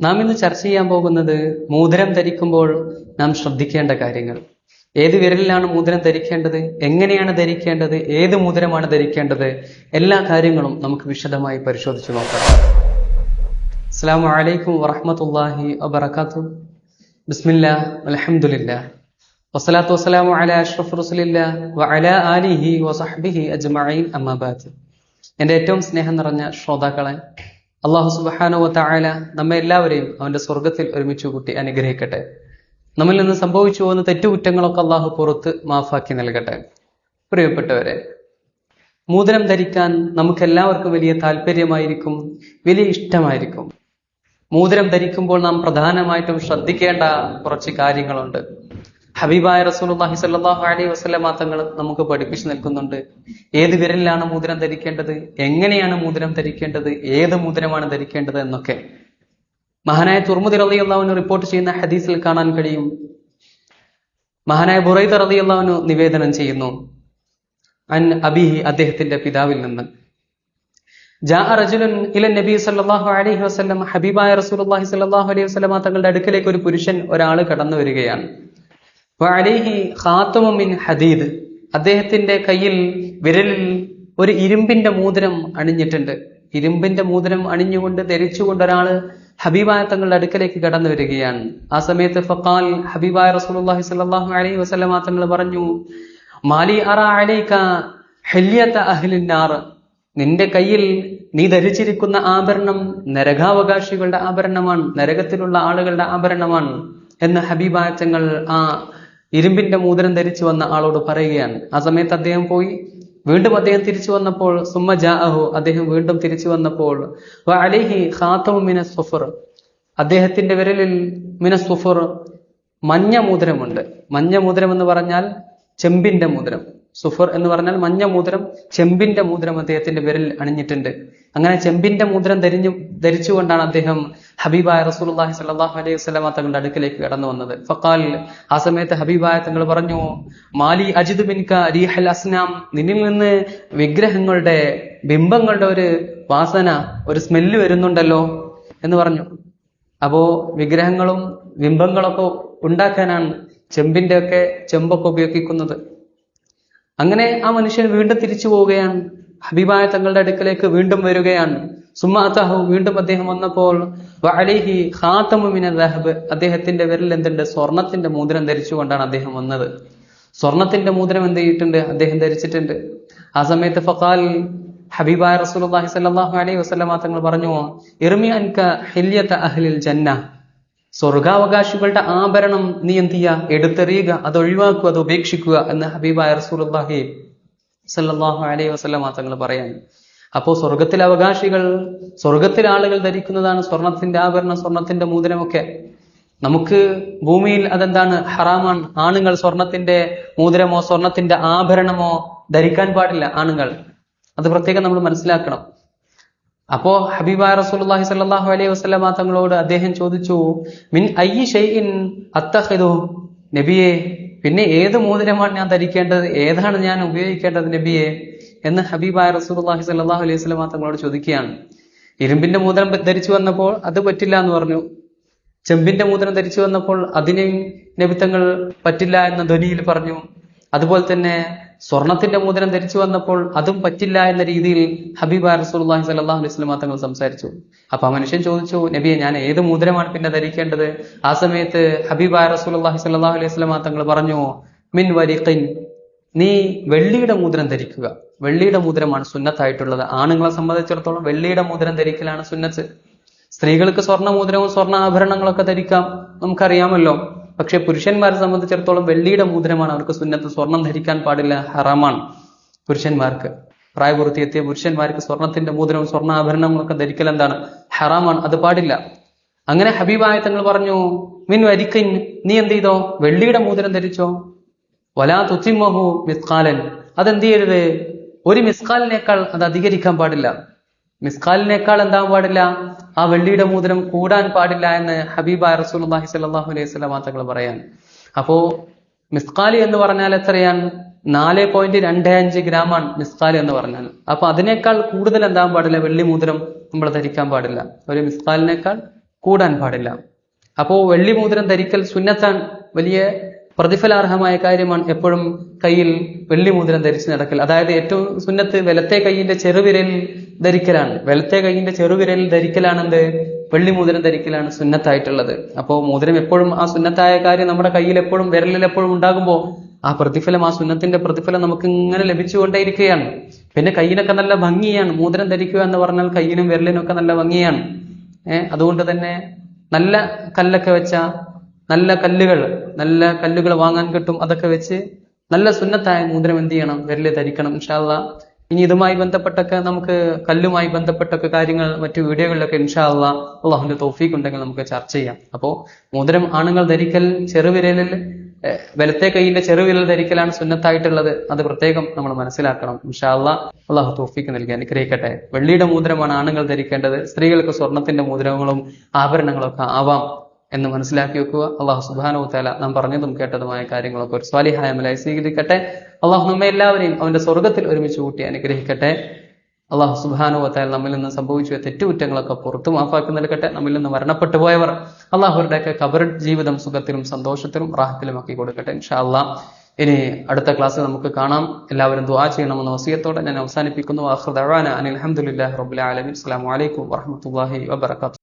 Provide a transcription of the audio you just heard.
നാം ഇന്ന് ചർച്ച ചെയ്യാൻ പോകുന്നത് മൂതിരം ധരിക്കുമ്പോൾ നാം ശ്രദ്ധിക്കേണ്ട കാര്യങ്ങൾ. ഏത് വിരലിലാണ് മൂതിരം ധരിക്കേണ്ടത്? എങ്ങനെയാണ് ധരിക്കേണ്ടത്? ഏത് മൂതിരമാണ് ധരിക്കേണ്ടത്? എല്ലാ കാര്യങ്ങളും നമുക്ക് വിശദമായി പരിശോധിച്ചു നോക്കാം. അസ്സാം വലൈക്കും വറഹമത്തല്ലാഹി വബർക്കാത്തു ബിസ്മില്ല അലഹമുല്ല വസ്സലാത്തു വസ്സലാമു അല അഷ്റഫ് റസുലില്ല വ ആലിഹി വസഹ്ബിഹി അജ്മഈൻ അമ്മാബാദ് എന്റെ ഏറ്റവും സ്നേഹം നിറഞ്ഞ ശ്രോതാക്കളെ അള്ളാഹു സുബാനോ തായാല നമ്മെ എല്ലാവരെയും അവന്റെ സ്വർഗത്തിൽ ഒരുമിച്ച് കൂട്ടി അനുഗ്രഹിക്കട്ടെ. നമ്മിൽ നിന്ന് സംഭവിച്ചു പോകുന്ന തെറ്റുകുറ്റങ്ങളൊക്കെ അള്ളാഹു പുറത്ത് മാഫാക്കി നൽകട്ടെ. പ്രിയപ്പെട്ടവരെ മൂതനം ധരിക്കാൻ നമുക്ക് എല്ലാവർക്കും വലിയ താല്പര്യമായിരിക്കും വലിയ ഇഷ്ടമായിരിക്കും. മൂതനം ധരിക്കുമ്പോൾ നാം പ്രധാനമായിട്ടും ശ്രദ്ധിക്കേണ്ട കുറച്ച് കാര്യങ്ങളുണ്ട്. ഹബീബായ റസൂലുള്ളാഹി സ്വല്ലല്ലാഹു അലൈഹി വസല്ലമ തങ്ങൾ നമുക്ക് പഠിപ്പിച്ചു നൽകുന്നുണ്ട്. ഏത് വിരലിലാണ് മോതിരം ധരിക്കേണ്ടത്? എങ്ങനെയാണ് മോതിരം ധരിക്കേണ്ടത്? ഏത് മോതിരമാണ് ധരിക്കേണ്ടത് എന്നൊക്കെ. മഹാനായ തുർമുദി റളിയല്ലാഹുവിന് റിപ്പോർട്ട് ചെയ്യുന്ന ഹദീസിൽ കാണാൻ കഴിയും. മഹാനായ ബുറൈദ റളിയല്ലാഹുവിന് നിവേദനം ചെയ്യുന്നു. അൻ അബിഹി അദ്ദേഹത്തിന്റെ പിതാവിൽ നിന്ന്. നബി സല്ലല്ലാഹു അലൈഹി വസല്ലം ഹബീബായ റസൂലുള്ളാഹി സ്വല്ലല്ലാഹു അലൈഹി വസല്ലമ തങ്ങളുടെ അടുക്കലേക്ക് ഒരു പുരുഷൻ ഒരാൾ കടന്നു വരികയാണ്. വഅലൈഹി ഖാത്തമു മിൻ ഹദീദ്. അദ്ദേഹത്തിന്റെ കയ്യിൽ വിരലിൽ ഒരു ഇരുമ്പിന്റെ മോതിരം അണിഞ്ഞിട്ടുണ്ട്. ഇരുമ്പിന്റെ മോതിരം അണിഞ്ഞുകൊണ്ട് ധരിച്ചുകൊണ്ട് ഒരാൾ ഹബീബായ തങ്ങളുടെ അടുക്കലേക്ക് കടന്നു വരികയാണ്. ആ സമയത്ത് ഫക്കാൽ ഹബീബായ റസൂലുള്ളാഹി സ്വല്ലല്ലാഹു അലൈഹി വസല്ലമ തങ്ങൾ പറഞ്ഞു മാലി അറ അലൈക അഹ്ലിന്നാർ നിന്റെ കയ്യിൽ നീ ധരിച്ചിരിക്കുന്ന ആഭരണം നരകാവകാശികളുടെ ആഭരണമാണ് നരകത്തിലുള്ള ആളുകളുടെ ആഭരണമാണ് എന്ന് ഹബീബായ തങ്ങൾ ആ ഇരുമ്പിന്റെ മൂതിരം ധരിച്ചു വന്ന ആളോട് പറയുകയാണ്. ആ സമയത്ത് അദ്ദേഹം പോയി. വീണ്ടും അദ്ദേഹം തിരിച്ചു വന്നപ്പോൾ സുമ്മ ജാഅഹു അദ്ദേഹം വീണ്ടും തിരിച്ചു വന്നപ്പോൾ അലിഹി ഖാത്തമു മിന സുഫർ. അദ്ദേഹത്തിന്റെ വിരലിൽ മിന സുഫർ മഞ്ഞ മോതിരമുണ്ട്. മഞ്ഞ മോതിരം എന്ന് പറഞ്ഞാൽ ചെമ്പിന്റെ മോതിരം. സുഫർ എന്ന് പറഞ്ഞാൽ മഞ്ഞ മോതിരം ചെമ്പിന്റെ മോതിരം അദ്ദേഹത്തിന്റെ പേരിൽ അണിഞ്ഞിട്ടുണ്ട്. അങ്ങനെ ചെമ്പിന്റെ മോതിരം ധരിഞ്ഞു ധരിച്ചുകൊണ്ടാണ് അദ്ദേഹം ഹബീബായ റസൂലുള്ളാഹി സ്വല്ലല്ലാഹു അലൈഹി വസ്ലാം തങ്ങളുടെ അടുക്കിലേക്ക് കടന്നു വന്നത്. ഫക്കാൽ ആ സമയത്ത് ഹബീബായ തങ്ങൾ പറഞ്ഞു മാലി അജിദ് ബിൻക റീഹൽ അസ്നാം. നിന്നിൽ നിന്ന് വിഗ്രഹങ്ങളുടെ ബിംബങ്ങളുടെ ഒരു വാസന ഒരു സ്മെല്ല് വരുന്നുണ്ടല്ലോ എന്ന് പറഞ്ഞു. അപ്പോ വിഗ്രഹങ്ങളും ബിംബങ്ങളൊക്കെ ഉണ്ടാക്കാനാണ് ചെമ്പിന്റെ ഒക്കെ ചെമ്പൊക്കെ ഉപയോഗിക്കുന്നത്. അങ്ങനെ ആ മനുഷ്യൻ വീണ്ടും തിരിച്ചു പോവുകയാണ്. ഹബീബായ തങ്ങളുടെ അടുക്കലേക്ക് വീണ്ടും വരികയാണ്. സുമാതാഹു വീണ്ടും അദ്ദേഹം വന്നപ്പോൾ വഅലൈഹി ഖാതമു മിന ദഹബ് അദ്ദേഹത്തിന്റെ വിരൽ എന്തുണ്ട്? സ്വർണത്തിന്റെ മോതിരം ധരിച്ചുകൊണ്ടാണ് അദ്ദേഹം വന്നത്. സ്വർണത്തിന്റെ മോതിരം എന്ത് ചെയ്തിട്ടുണ്ട്? അദ്ദേഹം ധരിച്ചിട്ടുണ്ട്. ആ സമയത്ത് ഫഖാൽ ഹബീബായ റസൂലുള്ളാഹി സ്വല്ലല്ലാഹു അലൈഹി വസല്ലമ തങ്ങൾ പറഞ്ഞു ഇർമി അൻക ഹില്യത അഹ്ലിൽ ജന്ന. സ്വർഗാവകാശികളുടെ ആഭരണം നീ എന്ത് ചെയ്യുക? എടുത്തെറിയുക അത് ഒഴിവാക്കുക അത് ഉപേക്ഷിക്കുക എന്ന് ഹബീബായ റസൂലുള്ളാഹി സല്ലാഹു അലൈഹി വസല്ലമ തങ്ങൾ പറയാൻ. അപ്പോൾ സ്വർഗത്തിലെ അവകാശികൾ സ്വർഗത്തിലെ ആളുകൾ ധരിക്കുന്നതാണ് സ്വർണത്തിന്റെ ആഭരണം സ്വർണത്തിന്റെ മോതിരമൊക്കെ. നമുക്ക് ഭൂമിയിൽ അതെന്താണ്? ഹറാമാണ്. ആണുങ്ങൾ സ്വർണത്തിന്റെ മോതിരമോ സ്വർണത്തിന്റെ ആഭരണമോ ധരിക്കാൻ പാടില്ല ആണുങ്ങൾ. അത് പ്രത്യേകം നമ്മൾ മനസ്സിലാക്കണം. അപ്പോ ഹബീബായ റസൂലുള്ളാഹി സ്വല്ലല്ലാഹു അലൈഹി വസല്ലമ തങ്ങളോട് അദ്ദേഹം ചോദിച്ചു മിൻ അയ്യി ഷൈഇൻ അത്തഖിദു? നബിയെ പിന്നെ ഏത് മോതിരമാണ് ഞാൻ ധരിക്കേണ്ടത്? ഏതാണ് ഞാൻ ഉപയോഗിക്കേണ്ടത് നബിയെ? എന്ന് ഹബീബായ റസൂലുള്ളാഹി സ്വല്ലല്ലാഹു അലൈഹി വസല്ലമ തങ്ങളോട് ചോദിക്കുകയാണ്. ഇരുമ്പിന്റെ മോതിരം ധരിച്ചു വന്നപ്പോൾ അത് പറ്റില്ല എന്ന് പറഞ്ഞു. ചെമ്പിന്റെ മോതിരം ധരിച്ചു വന്നപ്പോൾ അതിനെയും നബിത്തങ്ങൾ പറ്റില്ല എന്ന ധ്വനിയിൽ പറഞ്ഞു. അതുപോലെ തന്നെ സ്വർണത്തിന്റെ മോതിരം ധരിച്ചു വന്നപ്പോൾ അതും പറ്റില്ല എന്ന രീതിയിൽ ഹബീബ് സ്വല്ലല്ലാഹു അലൈഹി വസല്ലം തങ്ങൾ സംസാരിച്ചു. അപ്പൊ ആ മനുഷ്യൻ ചോദിച്ചു നബിയെ ഞാൻ ഏത് മോതിരമാണ് പിന്നെ ധരിക്കേണ്ടത്? ആ സമയത്ത് ഹബീബ് സ്വല്ലല്ലാഹു അലൈഹി വസല്ലം തങ്ങൾ പറഞ്ഞു മിൻ വരിഖിൻ നീ വെള്ളിയുടെ മോതിരം ധരിക്കുക. വെള്ളിയുടെ മോതിരമാണ് സുന്നത്തായിട്ടുള്ളത്. ആണുങ്ങളെ സംബന്ധിച്ചിടത്തോളം വെള്ളിയുടെ മോതിരം ധരിക്കലാണ് സുന്നത്ത്. സ്ത്രീകൾക്ക് സ്വർണ മോതിരവും സ്വർണ ആഭരണങ്ങളൊക്കെ ധരിക്കാം. നമുക്കറിയാമല്ലോ. പക്ഷെ പുരുഷന്മാരെ സംബന്ധിച്ചിടത്തോളം വെള്ളിയുടെ മോതിരമാണ് അവർക്ക് സുന്നത്ത്. സ്വർണം ധരിക്കാൻ പാടില്ല ഹറാമാണ് പുരുഷന്മാർക്ക്. പ്രായപൂർത്തി എത്തിയ പുരുഷന്മാർക്ക് സ്വർണത്തിന്റെ മോതിരവും സ്വർണാഭരണങ്ങളൊക്കെ ധരിക്കൽ എന്താണ്? ഹറാമാണ് അത് പാടില്ല. അങ്ങനെ ഹബീബായ തങ്ങൾ പറഞ്ഞു മിൻ വരിക്കൻ നീ എന്ത് ചെയ്തോ? വെള്ളിയുടെ മോതിരം ധരിച്ചോ? വലാ തുത്തിമഹു മിസ്കാലൻ അതെന്ത് ചെയ്യരുത്? ഒരു മിസ്കാലിനേക്കാൾ അത് അധികരിക്കാൻ പാടില്ല. മിസ്കാലിനേക്കാൾ എന്താൻ പാടില്ല? ആ വെള്ളിയുടെ മോതിരം കൂടാൻ പാടില്ല എന്ന് ഹബീബ റസൂലുള്ളാഹി സ്വല്ലല്ലാഹു അലൈഹി വസല്ലം തങ്ങൾ പറയാൻ. അപ്പോ മിസ്കാലി എന്ന് പറഞ്ഞാൽ എത്രയാണ്? നാല് പോയിന്റ് രണ്ട് അഞ്ച് ഗ്രാമാണ് മിസ്കാലി എന്ന് പറഞ്ഞാൽ. അപ്പൊ അതിനേക്കാൾ കൂടുതൽ എന്താൻ പാടില്ല? വെള്ളി മോതിരം നമ്മൾ ധരിക്കാൻ പാടില്ല. ഒരു മിസ്കാലിനേക്കാൾ കൂടാൻ പാടില്ല. അപ്പോ വെള്ളി മോതിരം ധരിക്കൽ സുന്നത്താൻ വലിയ പ്രതിഫലാർഹമായ കാര്യമാണ് എപ്പോഴും കയ്യിൽ വെള്ളി മോതിരം ധരിച്ച് നടക്കൽ. അതായത് ഏറ്റവും സുന്നത്ത് വലത്തെ കയ്യിന്റെ ചെറുവിരൽ ധരിക്കലാണ്. വലത്തെ കൈയിന്റെ ചെറുവിരൽ ധരിക്കലാണ് എന്ത് വെള്ളി മോതിരം ധരിക്കലാണ് സുന്നത്തായിട്ടുള്ളത്. അപ്പോ മോതിരം എപ്പോഴും ആ സുന്നത്തായ കാര്യം നമ്മുടെ കയ്യിൽ എപ്പോഴും വിരലിൽ എപ്പോഴും ഉണ്ടാകുമ്പോൾ ആ പ്രതിഫലം ആ സുന്നത്തിന്റെ പ്രതിഫലം നമുക്ക് ഇങ്ങനെ ലഭിച്ചുകൊണ്ടേയിരിക്കുകയാണ്. പിന്നെ കയ്യിനൊക്കെ നല്ല ഭംഗിയാണ്. മോതിരം ധരിക്കുക എന്ന് പറഞ്ഞാൽ കയ്യിനും വിരലിനും ഒക്കെ നല്ല ഭംഗിയാണ്. ഏഹ് അതുകൊണ്ട് തന്നെ നല്ല കല്ലൊക്കെ വെച്ച നല്ല കല്ലുകൾ നല്ല കല്ലുകൾ വാങ്ങാൻ കിട്ടും. അതൊക്കെ വെച്ച് നല്ല സുന്നത്തായ മോതിരം എന്ത് ചെയ്യണം? വിരൽ ധരിക്കണം. ഇൻഷാല്ല ഇനി ഇതുമായി ബന്ധപ്പെട്ടൊക്കെ നമുക്ക് കല്ലുമായി ബന്ധപ്പെട്ടൊക്കെ കാര്യങ്ങൾ മറ്റു വീഡിയോകളിലൊക്കെ ഇൻഷാല്ല അള്ളാഹുന്റെ തോഫീക്ക് ഉണ്ടെങ്കിൽ നമുക്ക് ചർച്ച ചെയ്യാം. അപ്പോ മോതിരം ആണുങ്ങൾ ധരിക്കൽ ചെറുവിരലിൽ വലത്തെ കൈയിന്റെ ചെറുവിരൽ ധരിക്കലാണ് സുന്നത്തായിട്ടുള്ളത്. അത് പ്രത്യേകം നമ്മൾ മനസ്സിലാക്കണം. ഇൻഷാല്ല അള്ളാഹു തോഫീക്ക് നൽകി അനുഗ്രഹിക്കട്ടെ. വെള്ളിയുടെ മോതിരമാണ് ആണുങ്ങൾ ധരിക്കേണ്ടത്. സ്ത്രീകൾക്ക് സ്വർണത്തിന്റെ മോതിരങ്ങളും ആഭരണങ്ങളൊക്കെ ആവാം. എന്ന് മനസ്സിലാക്കി വെക്കുക. അള്ളാഹു സുബാനോ തല നാം പറഞ്ഞതും കേട്ടതുമായ കാര്യങ്ങളൊക്കെ ഒരു സ്വാലിഹായ മലായി സ്വീകരിക്കട്ടെ. അള്ളാഹു നമ്മെ എല്ലാവരെയും അവന്റെ സ്വർഗത്തിൽ ഒരുമിച്ച് കൂട്ടി അനുഗ്രഹിക്കട്ടെ. അള്ളാഹു സുബാനോ തല നമ്മിൽ നിന്ന് സംഭവിച്ച തെറ്റുകുറ്റങ്ങളൊക്കെ പുറത്തു മാഫാക്കി നൽകട്ടെ. നമ്മിൽ നിന്ന് മരണപ്പെട്ടു പോയവർ അള്ളാഹുവരുടെയൊക്കെ കബർ ജീവിതം സുഖത്തിലും സന്തോഷത്തിലും റാഹത്തിലും ആക്കി കൊടുക്കട്ടെ ഇൻഷാ അള്ളാഹ് ഇനി അടുത്ത ക്ലാസ്സിൽ നമുക്ക് കാണാം. എല്ലാവരും ദുആ ചെയ്യണമെന്ന വസിയത്തോടെ ഞാൻ അവസാനിപ്പിക്കുന്നു. അനിൽ അലഹമുല്ലാ റബുല അലമി അസ്സാം വലൈക്കും വാഹമത്തല്ലാഹി വാബർക്കാത്തു